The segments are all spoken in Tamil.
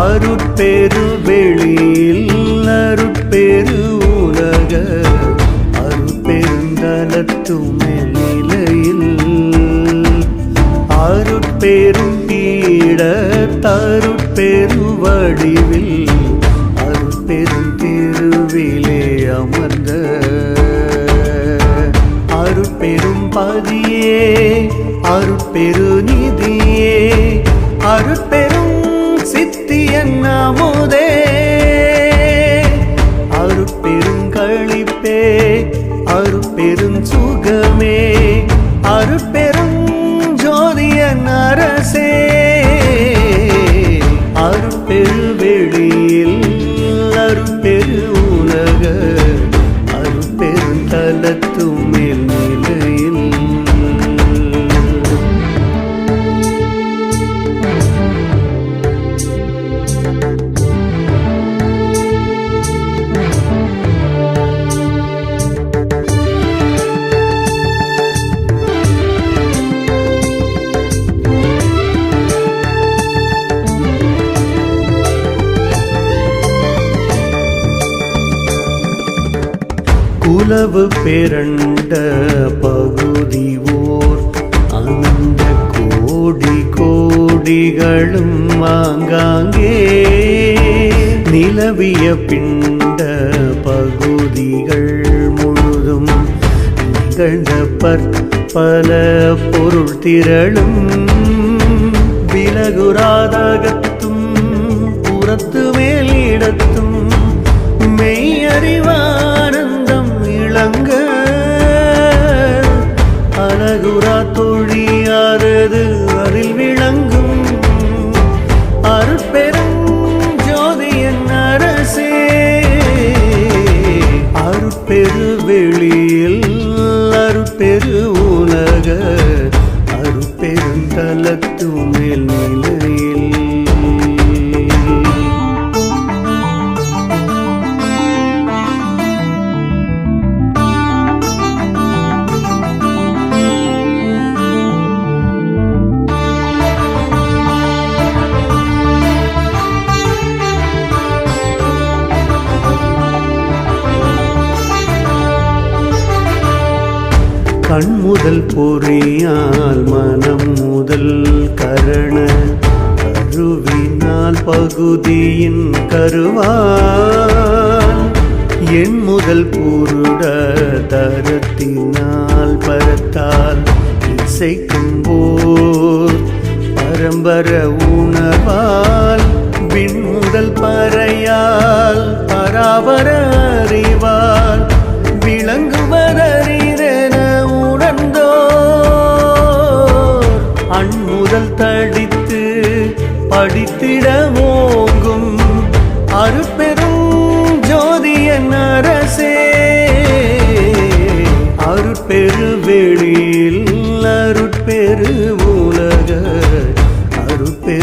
அருட்பெரு வெளியில் அருட்பெரு உலக அருட்பெருந்தலத்தும் நிலையில் அருட்பெரும் பீட தருட்பெரு வடிவில் அருட்பெரும் திருவிலே அமர்ந்த. அருட்பெரும் பதியே அருட்பெரு நீ পেয়ে குலவு பிறண்ட பகுதி ஓர். அந்த கோடி கோடிகளும் ஆங்காங்கே. நிலவிய பிண்ட பகுதிகள் முழுதும் நிகழ்ந்த பற்பல பொருள் திரளும். விலகுராதகத்தும் புறத்து மேலிடத்தும் மெய்யறிவா அருட்பெருந்தலத்து மேல் நிலையில் கண் முதல் பொறியால் மனம் முதல் கரண கருவினால் பகுதியின் கருவால் என் முதல் பூருட தரத்தினால் பரத்தால் இசைக்கும் போர் பரம்பர உணர்வால் விண் முதல் பறையால் பராபர அறிவால்.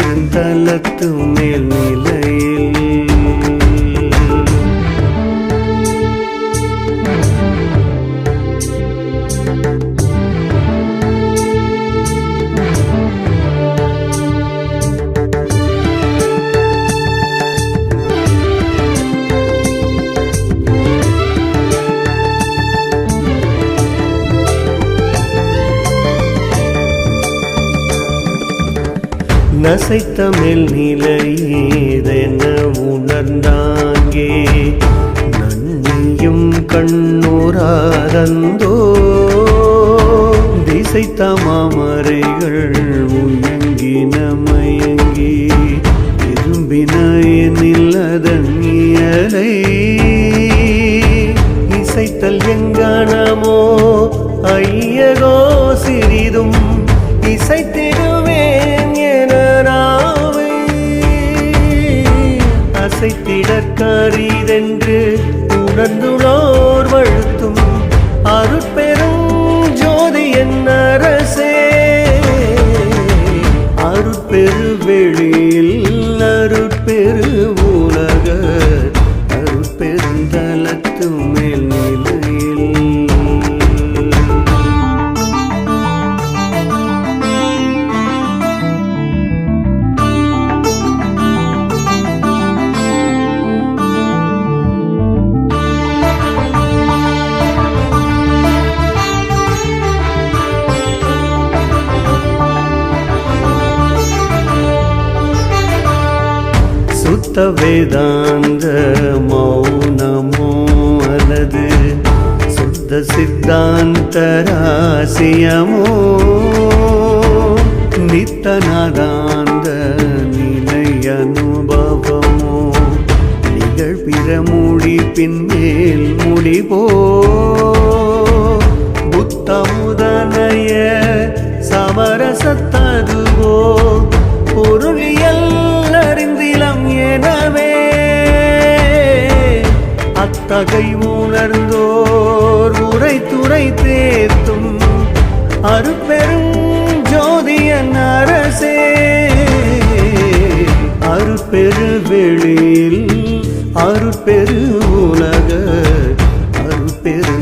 அருட்பெருந்தலத்து மேல் நிலையில் நசைத்தமிழ் நிலையேதென உணர்ந்தாங்கே. நன்னியும் கண்ணூராகந்தோ திசை தமாமரைகள் முயங்கின மயங்கி திரும்பின நில்லதன் இயலை. இசைத்தல் எங்கானமோ ஐயகோ சிறிதும் இசைத்திரு அசைத்திடற்கரிதென்று சுத்த வேதாந்த மௌனமோ அல்லது சுத்த சித்தாந்த ராசியமோ நித்தநாதாந்த நிலை அனுபவமோ நிகழ்பிற மூடி பின்மேல் முடிவோ புத்தமுதனைய சமரசத்ததுவோ. அருட்பெரு உலக அருப்பெரு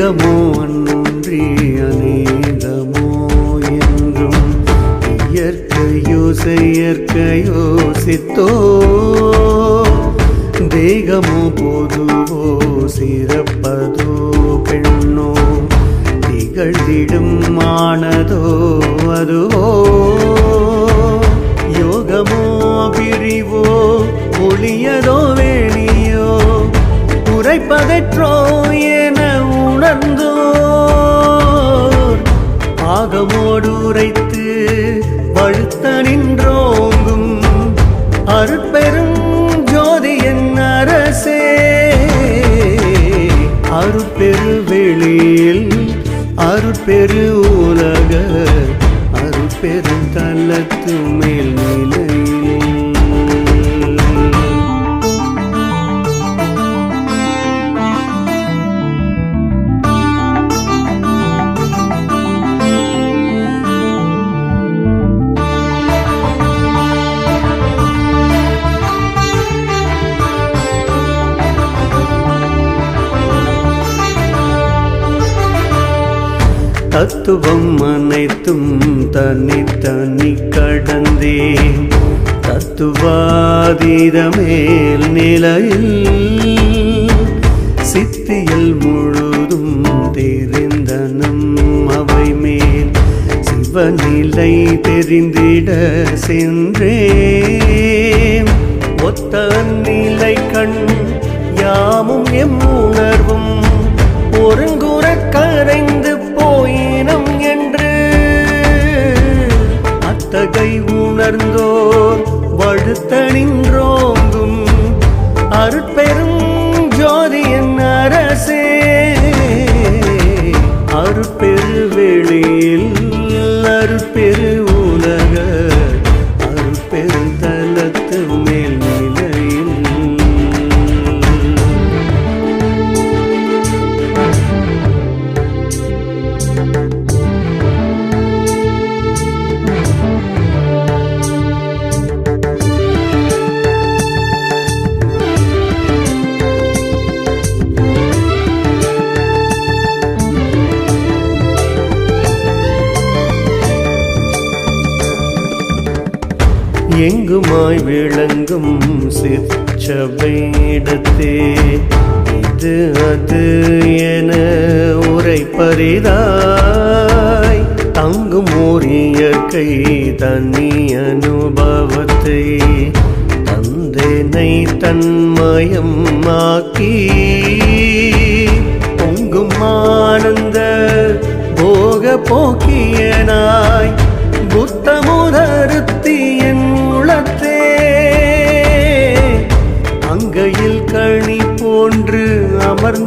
ஏகமோ அன்றி அநேகமோ என்றும் இயற்கையோ செயற்கையோ சித்தோ தேகமோ பொதுவோ சிறப்பதோ பெண்ணோ திகழ்ந்திடும் ஆனதோ அதுவோ. யோகமோ பிரிவோ ஒளியதோ வேணியோ உரைப்பதற்றோ மனமோடு உரைத்து வழுத்த நின்றோங்கும் அருட்பெரும் ஜோதி என் அரசே. அருட்பெரு வெளியில் அருட்பெரு உலக அருட்பெரும் தள்ளத்து மேல் நிலையில் தத்துவம் அனைத்தும் தனி தனி கடந்தே. தத்துவாதீத மேல் நிலையில் சித்தியில் முழுதும் தெரிந்தனம் அவை மேல் சிவநிலை தெரிந்திட சென்றேன். ஒத்த நிலை கண் யாமும் எம் உணர்வும். ஒருங்குற கரை வழுத்த எங்குமாய் விளங்கும் சிற்சபையிடத்தே? இது அது என உரைப்பரிதாய் தங்கும் ஓர் இயற்கை தனி அனுபவத்தை தந்தேனை தன்மயம் ஆக்கி. பொங்கும் ஆனந்த போக போக்கியனாய் புத்தமுதருத்தி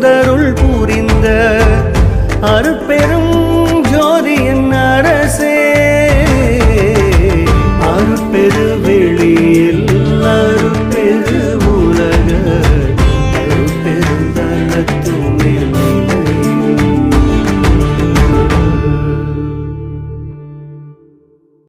அமர்ந்தருள்